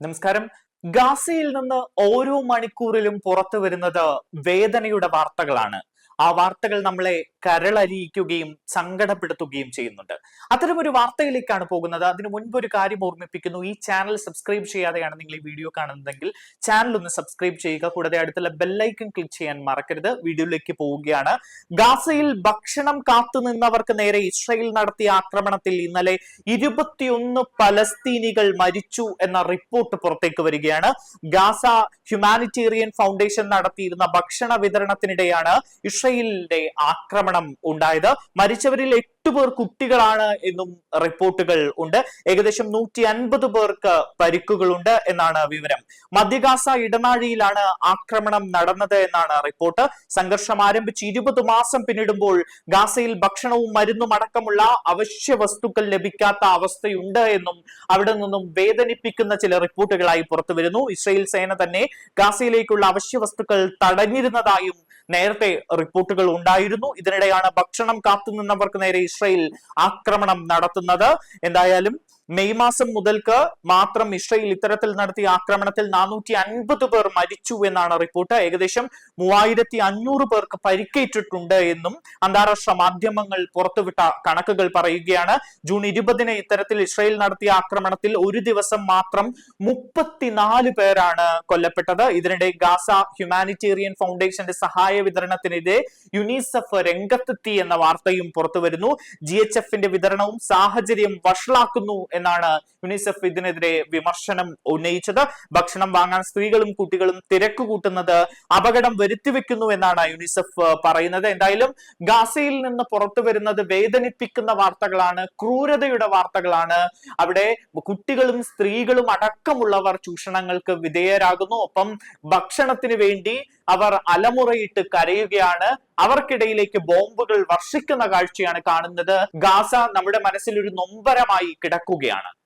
നമസ്കാരം. ഗാസയിൽ നിന്ന് ഓരോ മണിക്കൂറിലും പുറത്തു വരുന്നത് വേദനയുടെ വാർത്തകളാണ്. ആ വാർത്തകൾ നമ്മളെ കരളരിയിക്കുകയും സങ്കടപ്പെടുത്തുകയും ചെയ്യുന്നുണ്ട്. അത്തരമൊരു വാർത്തയിലേക്കാണ് പോകുന്നത്. അതിനു മുൻപ് ഒരു കാര്യം ഓർമ്മിപ്പിക്കുന്നു. ഈ ചാനൽ സബ്സ്ക്രൈബ് ചെയ്യാതെയാണ് നിങ്ങൾ ഈ വീഡിയോ കാണുന്നതെങ്കിൽ ചാനൽ ഒന്ന് സബ്സ്ക്രൈബ് ചെയ്യുക. കൂടാതെ അടുത്തുള്ള ബെല്ലൈക്കൺ ക്ലിക്ക് ചെയ്യാൻ മറക്കരുത്. വീഡിയോയിലേക്ക് പോവുകയാണ്. ഗാസയിൽ ഭക്ഷണം കാത്തുനിന്നവർക്ക് നേരെ ഇസ്രയേൽ നടത്തിയ ആക്രമണത്തിൽ ഇന്നലെ ഇരുപത്തിയൊന്ന് പലസ്തീനികൾ മരിച്ചു എന്ന റിപ്പോർട്ട് പുറത്തേക്ക് വരികയാണ്. ഗാസ ഹ്യൂമാനിറ്റേറിയൻ ഫൗണ്ടേഷൻ നടത്തിയിരുന്ന ഭക്ഷണ വിതരണത്തിനിടെയാണ് ഇസ്രയേലിന്റെ ആക്രമണം ഉണ്ടായത്. മരിച്ചവരിൽ എട്ട് പേർ കുട്ടികളാണ് എന്നും റിപ്പോർട്ടുകൾ ഉണ്ട്. ഏകദേശം നൂറ്റി അൻപത് പേർക്ക് പരിക്കുകളുണ്ട് എന്നാണ് വിവരം. മധ്യഗാസ ഇടനാഴിയിലാണ് ആക്രമണം നടന്നത് എന്നാണ് റിപ്പോർട്ട്. സംഘർഷം ആരംഭിച്ച് ഇരുപത് മാസം പിന്നിടുമ്പോൾ ഗാസയിൽ ഭക്ഷണവും മരുന്നും അടക്കമുള്ള അവശ്യ വസ്തുക്കൾ ലഭിക്കാത്ത അവസ്ഥയുണ്ട് എന്നും അവിടെ നിന്നും വേദനിപ്പിക്കുന്ന ചില റിപ്പോർട്ടുകളായി പുറത്തു വരുന്നു ഇസ്രയേൽ സേന തന്നെ ഗാസയിലേക്കുള്ള അവശ്യ വസ്തുക്കൾ തടഞ്ഞിരുന്നതായും നേരത്തെ റിപ്പോർട്ടുകൾ ഉണ്ടായിരുന്നു. ഇതിനിടെയാണ് ഭക്ഷണം കാത്തുനിന്നവർക്ക് നേരെ ഇസ്രയേൽ ആക്രമണം നടത്തുന്നത്. എന്തായാലും മെയ് മാസം മുതൽക്ക് മാത്രം ഇസ്രയേൽ ഇത്തരത്തിൽ നടത്തിയ ആക്രമണത്തിൽ നാനൂറ്റി അൻപത് പേർ മരിച്ചു എന്നാണ് റിപ്പോർട്ട്. ഏകദേശം മൂവായിരത്തി അഞ്ഞൂറ് പേർക്ക് പരിക്കേറ്റിട്ടുണ്ട് എന്നും അന്താരാഷ്ട്ര മാധ്യമങ്ങൾ പുറത്തുവിട്ട കണക്കുകൾ പറയുകയാണ്. ജൂൺ ഇരുപതിന് ഇത്തരത്തിൽ ഇസ്രയേൽ നടത്തിയ ആക്രമണത്തിൽ ഒരു ദിവസം മാത്രം മുപ്പത്തിനാല് പേരാണ് കൊല്ലപ്പെട്ടത്. ഇതിനിടെ ഗാസ ഹ്യൂമാനിറ്റേറിയൻ ഫൗണ്ടേഷന്റെ സഹായ വിതരണത്തിനെതിരെ യുനിസെഫ് രംഗത്തെത്തി എന്ന വാർത്തയും പുറത്തുവരുന്നു. ജി എച്ച് എഫിന്റെ വിതരണവും സാഹചര്യം വഷളാക്കുന്നു എന്നാണ് യുനിസെഫ് ഇതിനെതിരെ വിമർശനം ഉന്നയിച്ചത്. ഭക്ഷണം വാങ്ങാൻ സ്ത്രീകളും കുട്ടികളും തിരക്ക് കൂട്ടുന്നത് അപകടം വരുത്തിവെക്കുന്നു എന്നാണ് യുനിസെഫ് പറയുന്നത്. എന്തായാലും ഗാസയിൽ നിന്ന് പുറത്തു വരുന്നത് വേദനിപ്പിക്കുന്ന വാർത്തകളാണ് ക്രൂരതയുടെ വാർത്തകളാണ്. അവിടെ കുട്ടികളും സ്ത്രീകളും അടക്കമുള്ളവർ ചൂഷണങ്ങൾക്ക് വിധേയരാകുന്നു. ഒപ്പം ഭക്ഷണത്തിന് വേണ്ടി അവർ അലമുറയിട്ട് കരയുകയാണ്. അവർക്കിടയിലേക്ക് ബോംബുകൾ വർഷിക്കുന്ന കാഴ്ചയാണ് കാണുന്നത്. ഗാസ നമ്മുടെ മനസ്സിൽ ഒരു നൊമ്പരമായി കിടക്കുകയാണ്.